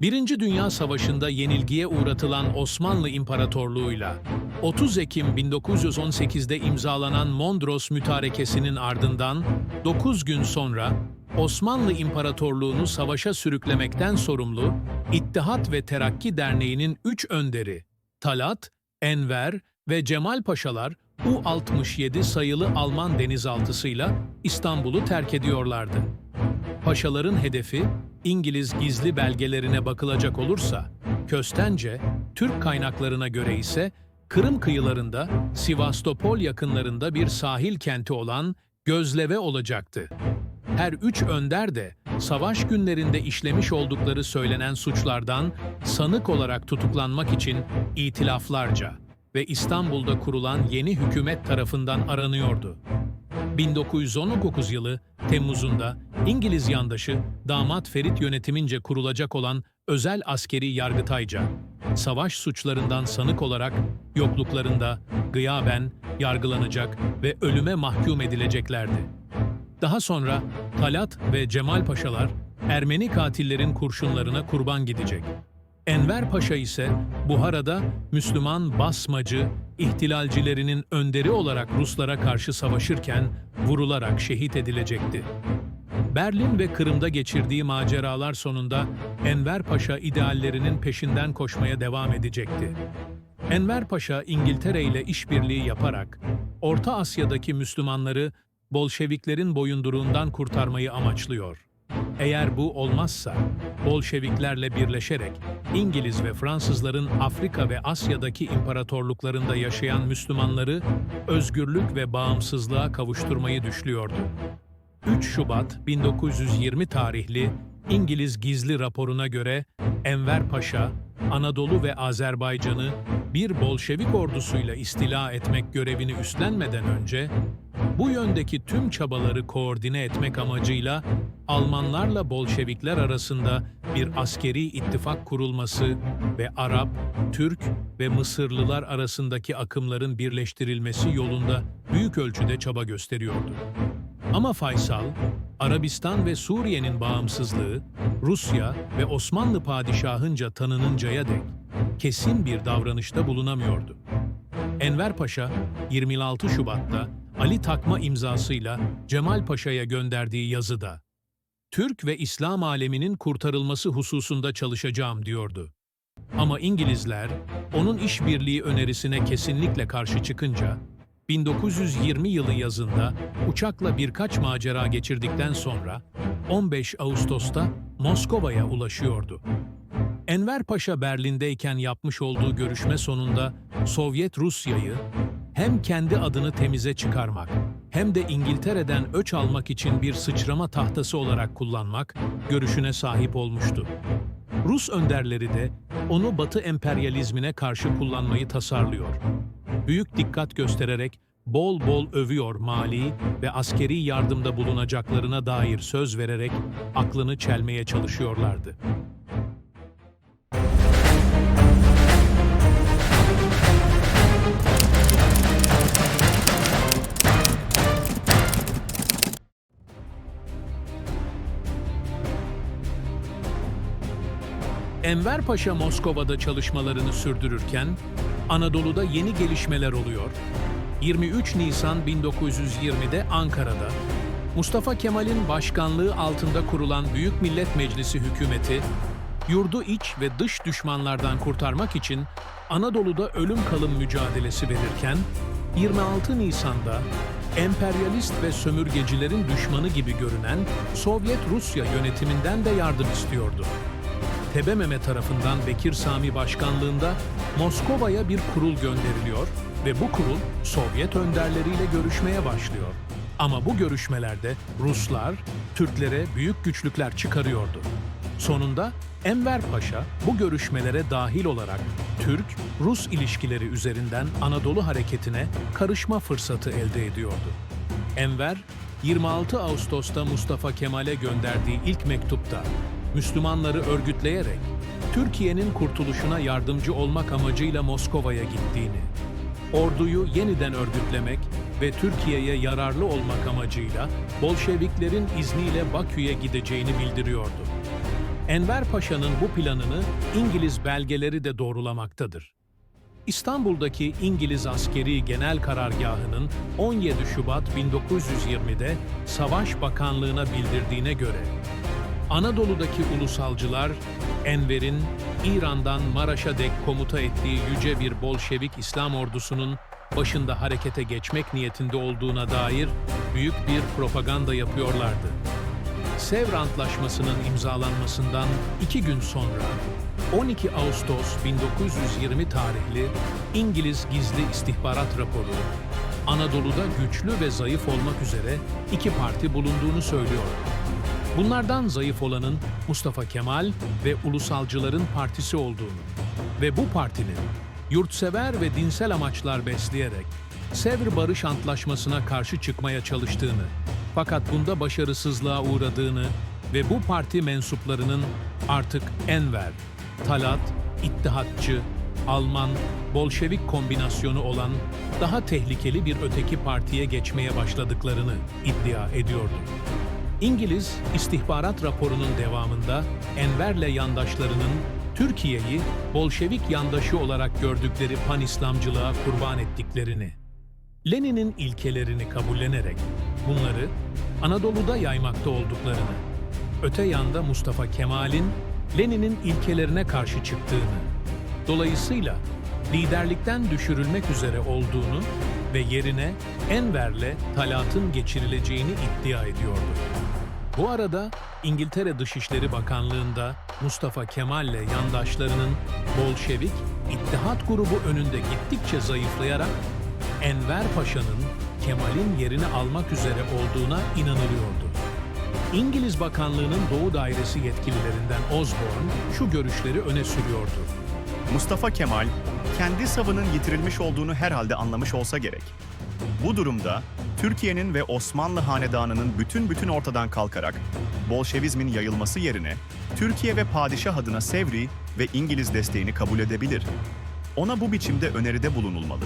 Birinci Dünya Savaşı'nda yenilgiye uğratılan Osmanlı İmparatorluğu'yla 30 Ekim 1918'de imzalanan Mondros Mütarekesi'nin ardından 9 gün sonra Osmanlı İmparatorluğu'nu savaşa sürüklemekten sorumlu İttihat ve Terakki Derneği'nin üç önderi Talat, Enver ve Cemal Paşalar U-67 sayılı Alman denizaltısıyla İstanbul'u terk ediyorlardı. Paşaların hedefi, İngiliz gizli belgelerine bakılacak olursa, Köstence, Türk kaynaklarına göre ise Kırım kıyılarında, Sivastopol yakınlarında bir sahil kenti olan Gözleve olacaktı. Her üç önder de savaş günlerinde işlemiş oldukları söylenen suçlardan sanık olarak tutuklanmak için itilaflarca ve İstanbul'da kurulan yeni hükümet tarafından aranıyordu. 1919 yılı Temmuz'unda İngiliz yandaşı damat Ferit yönetimince kurulacak olan özel askeri yargıtayca, savaş suçlarından sanık olarak yokluklarında gıyaben yargılanacak ve ölüme mahkum edileceklerdi. Daha sonra Talat ve Cemal Paşalar Ermeni katillerin kurşunlarına kurban gidecek. Enver Paşa ise Buhara'da Müslüman basmacı, ihtilalcilerinin önderi olarak Ruslara karşı savaşırken vurularak şehit edilecekti. Berlin ve Kırım'da geçirdiği maceralar sonunda Enver Paşa ideallerinin peşinden koşmaya devam edecekti. Enver Paşa İngiltere ile işbirliği yaparak Orta Asya'daki Müslümanları Bolşeviklerin boyunduruğundan kurtarmayı amaçlıyor. Eğer bu olmazsa, Bolşeviklerle birleşerek İngiliz ve Fransızların Afrika ve Asya'daki imparatorluklarında yaşayan Müslümanları özgürlük ve bağımsızlığa kavuşturmayı düşlüyordu. 3 Şubat 1920 tarihli İngiliz gizli raporuna göre Enver Paşa, Anadolu ve Azerbaycan'ı bir Bolşevik ordusuyla istila etmek görevini üstlenmeden önce, bu yöndeki tüm çabaları koordine etmek amacıyla Almanlarla Bolşevikler arasında bir askeri ittifak kurulması ve Arap, Türk ve Mısırlılar arasındaki akımların birleştirilmesi yolunda büyük ölçüde çaba gösteriyordu. Ama Faysal, Arabistan ve Suriye'nin bağımsızlığı, Rusya ve Osmanlı padişahınca tanınıncaya dek kesin bir davranışta bulunamıyordu. Enver Paşa, 26 Şubat'ta Ali Takma imzasıyla Cemal Paşa'ya gönderdiği yazıda, Türk ve İslam aleminin kurtarılması hususunda çalışacağım diyordu. Ama İngilizler, onun işbirliği önerisine kesinlikle karşı çıkınca, 1920 yılı yazında uçakla birkaç macera geçirdikten sonra 15 Ağustos'ta Moskova'ya ulaşıyordu. Enver Paşa Berlin'deyken yapmış olduğu görüşme sonunda Sovyet Rusya'yı hem kendi adını temize çıkarmak hem de İngiltere'den öç almak için bir sıçrama tahtası olarak kullanmak görüşüne sahip olmuştu. Rus önderleri de onu Batı emperyalizmine karşı kullanmayı tasarlıyor. Büyük dikkat göstererek bol bol övüyor mali ve askeri yardımda bulunacaklarına dair söz vererek aklını çelmeye çalışıyorlardı. Enver Paşa Moskova'da çalışmalarını sürdürürken Anadolu'da yeni gelişmeler oluyor. 23 Nisan 1920'de Ankara'da Mustafa Kemal'in başkanlığı altında kurulan Büyük Millet Meclisi hükümeti yurdu iç ve dış düşmanlardan kurtarmak için Anadolu'da ölüm kalım mücadelesi verirken 26 Nisan'da emperyalist ve sömürgecilerin düşmanı gibi görünen Sovyet Rusya yönetiminden de yardım istiyordu. Tebememe tarafından Bekir Sami başkanlığında Moskova'ya bir kurul gönderiliyor ve bu kurul Sovyet önderleriyle görüşmeye başlıyor. Ama bu görüşmelerde Ruslar Türklere büyük güçlükler çıkarıyordu. Sonunda Enver Paşa bu görüşmelere dahil olarak Türk-Rus ilişkileri üzerinden Anadolu hareketine karışma fırsatı elde ediyordu. Enver, 26 Ağustos'ta Mustafa Kemal'e gönderdiği ilk mektupta Müslümanları örgütleyerek Türkiye'nin kurtuluşuna yardımcı olmak amacıyla Moskova'ya gittiğini, orduyu yeniden örgütlemek ve Türkiye'ye yararlı olmak amacıyla Bolşeviklerin izniyle Bakü'ye gideceğini bildiriyordu. Enver Paşa'nın bu planını İngiliz belgeleri de doğrulamaktadır. İstanbul'daki İngiliz Askeri Genel Karargahı'nın 17 Şubat 1920'de Savaş Bakanlığı'na bildirdiğine göre Anadolu'daki ulusalcılar Enver'in İran'dan Maraş'a dek komuta ettiği yüce bir Bolşevik İslam ordusunun başında harekete geçmek niyetinde olduğuna dair büyük bir propaganda yapıyorlardı. Sevr Antlaşması'nın imzalanmasından iki gün sonra 12 Ağustos 1920 tarihli İngiliz Gizli İstihbarat Raporu Anadolu'da güçlü ve zayıf olmak üzere iki parti bulunduğunu söylüyor. Bunlardan zayıf olanın Mustafa Kemal ve ulusalcıların partisi olduğunu ve bu partinin yurtsever ve dinsel amaçlar besleyerek Sevr Barış Antlaşması'na karşı çıkmaya çalıştığını fakat bunda başarısızlığa uğradığını ve bu parti mensuplarının artık Enver, Talat, İttihatçı, Alman, Bolşevik kombinasyonu olan daha tehlikeli bir öteki partiye geçmeye başladıklarını iddia ediyordu. İngiliz istihbarat raporunun devamında Enver'le yandaşlarının Türkiye'yi Bolşevik yandaşı olarak gördükleri pan-İslamcılığa kurban ettiklerini, Lenin'in ilkelerini kabullenerek bunları Anadolu'da yaymakta olduklarını, öte yanda Mustafa Kemal'in Lenin'in ilkelerine karşı çıktığını, dolayısıyla liderlikten düşürülmek üzere olduğunu ve yerine Enver'le Talat'ın geçirileceğini iddia ediyordu. Bu arada İngiltere Dışişleri Bakanlığı'nda Mustafa Kemal'le yandaşlarının Bolşevik İttihat grubu önünde gittikçe zayıflayarak Enver Paşa'nın Kemal'in yerini almak üzere olduğuna inanılıyordu. İngiliz Bakanlığı'nın Doğu Dairesi yetkililerinden Osborne şu görüşleri öne sürüyordu. Mustafa Kemal, kendi savının yitirilmiş olduğunu herhalde anlamış olsa gerek. Bu durumda Türkiye'nin ve Osmanlı Hanedanı'nın bütün bütün ortadan kalkarak Bolşevizmin yayılması yerine Türkiye ve padişah adına Sevri ve İngiliz desteğini kabul edebilir. Ona bu biçimde öneride bulunulmalı.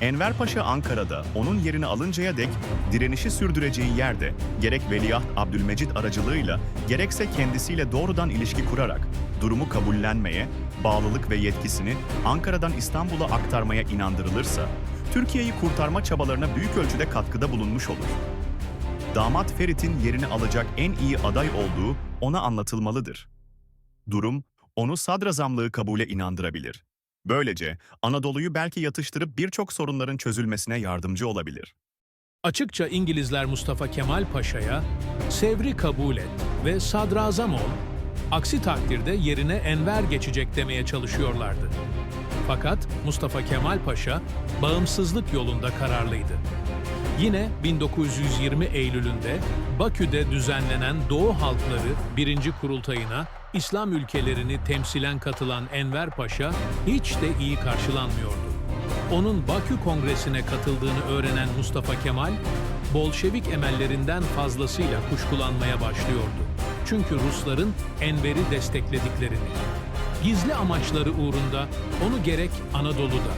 Enver Paşa Ankara'da onun yerini alıncaya dek direnişi sürdüreceği yerde gerek Veliaht Abdülmecit aracılığıyla gerekse kendisiyle doğrudan ilişki kurarak durumu kabullenmeye, bağlılık ve yetkisini Ankara'dan İstanbul'a aktarmaya inandırılırsa, Türkiye'yi kurtarma çabalarına büyük ölçüde katkıda bulunmuş olur. Damat Ferit'in yerini alacak en iyi aday olduğu ona anlatılmalıdır. Durum, onu sadrazamlığı kabule inandırabilir. Böylece Anadolu'yu belki yatıştırıp birçok sorunların çözülmesine yardımcı olabilir. Açıkça İngilizler Mustafa Kemal Paşa'ya Sevr'i kabul et ve sadrazam ol, aksi takdirde yerine Enver geçecek demeye çalışıyorlardı. Fakat Mustafa Kemal Paşa bağımsızlık yolunda kararlıydı. Yine 1920 Eylül'ünde Bakü'de düzenlenen Doğu Halkları 1. Kurultayına İslam ülkelerini temsilen katılan Enver Paşa hiç de iyi karşılanmıyordu. Onun Bakü Kongresi'ne katıldığını öğrenen Mustafa Kemal, Bolşevik emellerinden fazlasıyla kuşkulanmaya başlıyordu. Çünkü Rusların Enver'i desteklediklerini, gizli amaçları uğrunda onu gerek Anadolu'da,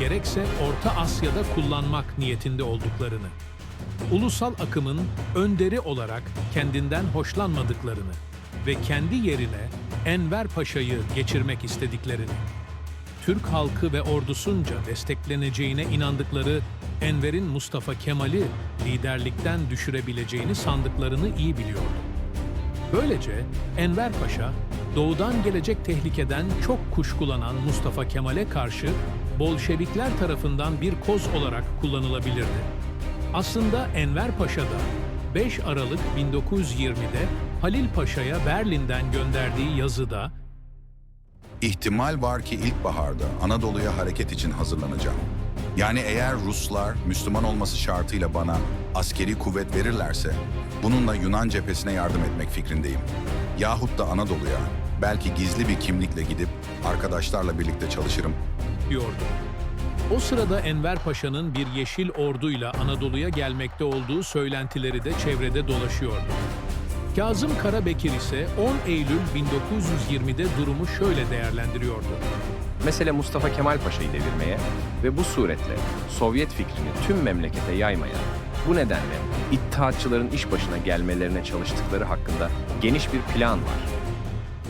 gerekse Orta Asya'da kullanmak niyetinde olduklarını, ulusal akımın önderi olarak kendinden hoşlanmadıklarını ve kendi yerine Enver Paşa'yı geçirmek istediklerini, Türk halkı ve ordusunca destekleneceğine inandıkları Enver'in Mustafa Kemal'i liderlikten düşürebileceğini sandıklarını iyi biliyordu. Böylece Enver Paşa, doğudan gelecek tehlikeden çok kuşkulanan Mustafa Kemal'e karşı Bolşevikler tarafından bir koz olarak kullanılabilirdi. Aslında Enver Paşa da 5 Aralık 1920'de Halil Paşa'ya Berlin'den gönderdiği yazıda İhtimal var ki ilkbaharda Anadolu'ya hareket için hazırlanacağım. Yani eğer Ruslar Müslüman olması şartıyla bana askeri kuvvet verirlerse bununla Yunan cephesine yardım etmek fikrindeyim. Yahut da Anadolu'ya belki gizli bir kimlikle gidip arkadaşlarla birlikte çalışırım. diyordu. O sırada Enver Paşa'nın bir yeşil orduyla Anadolu'ya gelmekte olduğu söylentileri de çevrede dolaşıyordu. Kazım Karabekir ise 10 Eylül 1920'de durumu şöyle değerlendiriyordu. Mesele Mustafa Kemal Paşa'yı devirmeye ve bu suretle Sovyet fikrini tüm memlekete yaymaya, bu nedenle İttihatçıların iş başına gelmelerine çalıştıkları hakkında geniş bir plan var.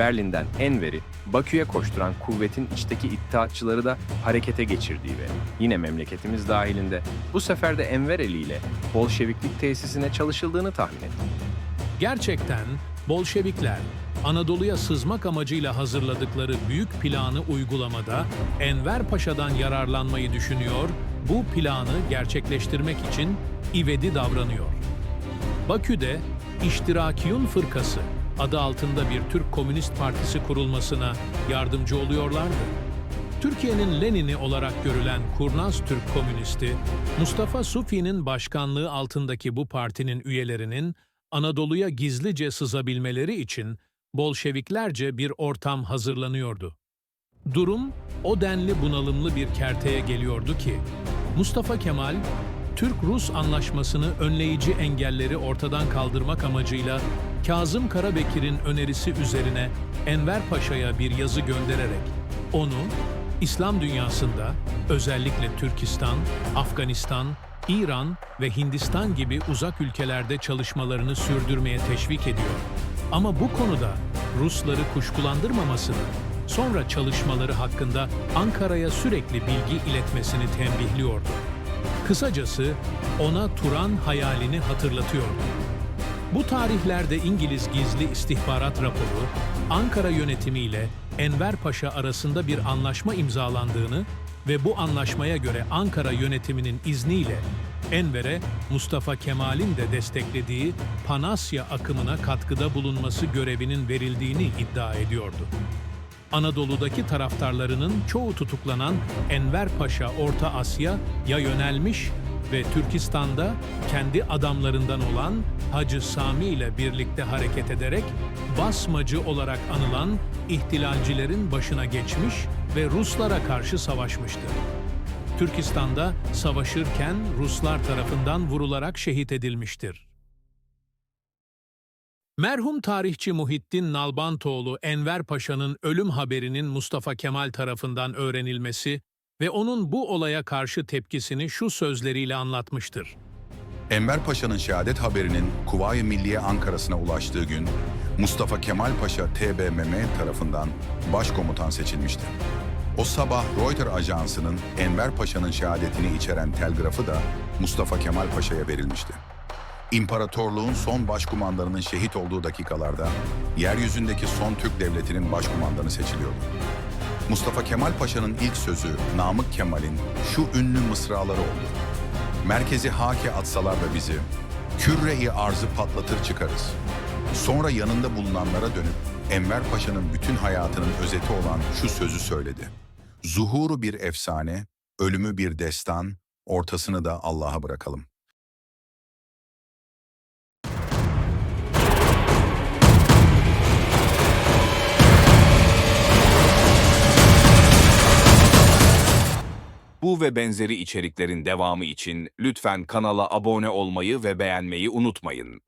Berlin'den Enver'i Bakü'ye koşturan kuvvetin içteki iddiatçıları da harekete geçirdiği ve yine memleketimiz dahilinde bu sefer de Enver eliyle Bolşeviklik tesisine çalışıldığını tahmin ettim. Gerçekten Bolşevikler Anadolu'ya sızmak amacıyla hazırladıkları büyük planı uygulamada Enver Paşa'dan yararlanmayı düşünüyor, bu planı gerçekleştirmek için ivedi davranıyor. Bakü'de İştirakiyun Fırkası adı altında bir Türk Komünist Partisi kurulmasına yardımcı oluyorlardı. Türkiye'nin Lenin'i olarak görülen kurnaz Türk komünisti, Mustafa Sufi'nin başkanlığı altındaki bu partinin üyelerinin Anadolu'ya gizlice sızabilmeleri için Bolşeviklerce bir ortam hazırlanıyordu. Durum o denli bunalımlı bir kerteye geliyordu ki, Mustafa Kemal, Türk-Rus anlaşmasını önleyici engelleri ortadan kaldırmak amacıyla Kazım Karabekir'in önerisi üzerine Enver Paşa'ya bir yazı göndererek onu İslam dünyasında özellikle Türkistan, Afganistan, İran ve Hindistan gibi uzak ülkelerde çalışmalarını sürdürmeye teşvik ediyor. Ama bu konuda Rusları kuşkulandırmamasını, sonra çalışmaları hakkında Ankara'ya sürekli bilgi iletmesini tembihliyordu. Kısacası ona Turan hayalini hatırlatıyordu. Bu tarihlerde İngiliz gizli istihbarat raporu, Ankara yönetimiyle Enver Paşa arasında bir anlaşma imzalandığını ve bu anlaşmaya göre Ankara yönetiminin izniyle Enver'e Mustafa Kemal'in de desteklediği Panasya akımına katkıda bulunması görevinin verildiğini iddia ediyordu. Anadolu'daki taraftarlarının çoğu tutuklanan Enver Paşa Orta Asya ya yönelmiş ve Türkistan'da kendi adamlarından olan Hacı Sami ile birlikte hareket ederek basmacı olarak anılan ihtilalcilerin başına geçmiş ve Ruslara karşı savaşmıştı. Türkistan'da savaşırken Ruslar tarafından vurularak şehit edilmiştir. Merhum tarihçi Muhittin Nalbantoğlu Enver Paşa'nın ölüm haberinin Mustafa Kemal tarafından öğrenilmesi ve onun bu olaya karşı tepkisini şu sözleriyle anlatmıştır. Enver Paşa'nın şehadet haberinin Kuvayi Milliye Ankara'sına ulaştığı gün Mustafa Kemal Paşa TBMM tarafından başkomutan seçilmişti. O sabah Reuters ajansının Enver Paşa'nın şehadetini içeren telgrafı da Mustafa Kemal Paşa'ya verilmişti. İmparatorluğun son başkumandanının şehit olduğu dakikalarda yeryüzündeki son Türk devletinin başkumandanı seçiliyordu. Mustafa Kemal Paşa'nın ilk sözü Namık Kemal'in şu ünlü mısraları oldu. Merkezi hake atsalar da bizi, kürre-i arzı patlatır çıkarız. Sonra yanında bulunanlara dönüp Enver Paşa'nın bütün hayatının özeti olan şu sözü söyledi. Zuhuru bir efsane, ölümü bir destan, ortasını da Allah'a bırakalım. Bu ve benzeri içeriklerin devamı için lütfen kanala abone olmayı ve beğenmeyi unutmayın.